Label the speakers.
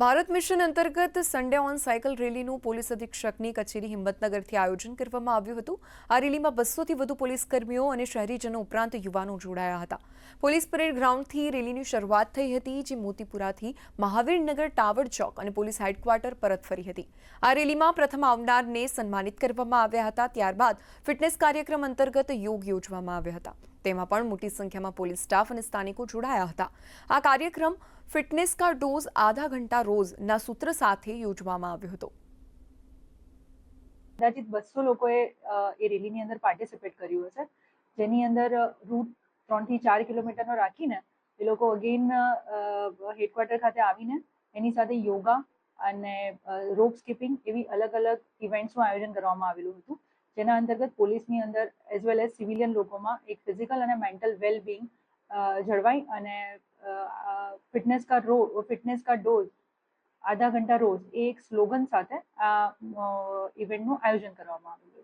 Speaker 1: Bharat mission અંતર્ગત Sunday on cycle રેલીનું police અધિક્ષકની કચેરી હિંમતનગરથી આયોજન કરવામાં આવ્યું હતું. આ રેલીમાં બસોથી વધુ પોલીસ કર્મીઓ અને શહેરીજનો ઉપરાંત યુવાનો જોડાયા હતા. પોલીસ પરેડ ગ્રાઉન્ડથી રેલીની શરૂઆત થઈ હતી, જે મોતીપુરાથી મહાવીરનગર ટાવર ચોક અને પોલીસ હેડક્વાર્ટર પરત ફરી હતી. આ રેલીમાં પ્રથમ આવનારને સન્માનિત કરવામાં આવ્યા હતા. ત્યારબાદ ફિટનેસ કાર્યક્રમ અંતર્ગત યોગ યોજવામાં આવ્યા હતા. તેમાં પણ મોટી સંખ્યામાં પોલીસ સ્ટાફ અને સ્થાનિકો જોડાયા હતા. આ કાર્યક્રમ ફિટનેસ કા ડોઝ આધા ઘંટા રોજના સૂત્ર સાથે યોજવામાં આવ્યો હતો.
Speaker 2: અંદાજિત બસો લોકોએ એ રેલીની અંદર પાર્ટિસિપેટ કર્યું હશે. જેની અંદર રૂટ ત્રણથી ચાર કિલોમીટરનો રાખીને એ લોકો અગેન હેડક્વાર્ટર ખાતે આવીને એની સાથે યોગા અને રોપ સ્કીપિંગ એવી અલગ અલગ ઇવેન્ટ્સનું આયોજન કરવામાં આવેલું હતું. જેના અંતર્ગત પોલીસની અંદર એઝ વેલ એઝ સિવિલિયન લોકોમાં એક ફિઝિકલ અને મેન્ટલ વેલ બિંગ જળવાય અને ફિટનેસ કા રો ફિટનેસ કા ડોઝ આધા ઘંટા રોજ એ એક સ્લોગન સાથે આ ઇવેન્ટનું આયોજન કરવામાં આવ્યું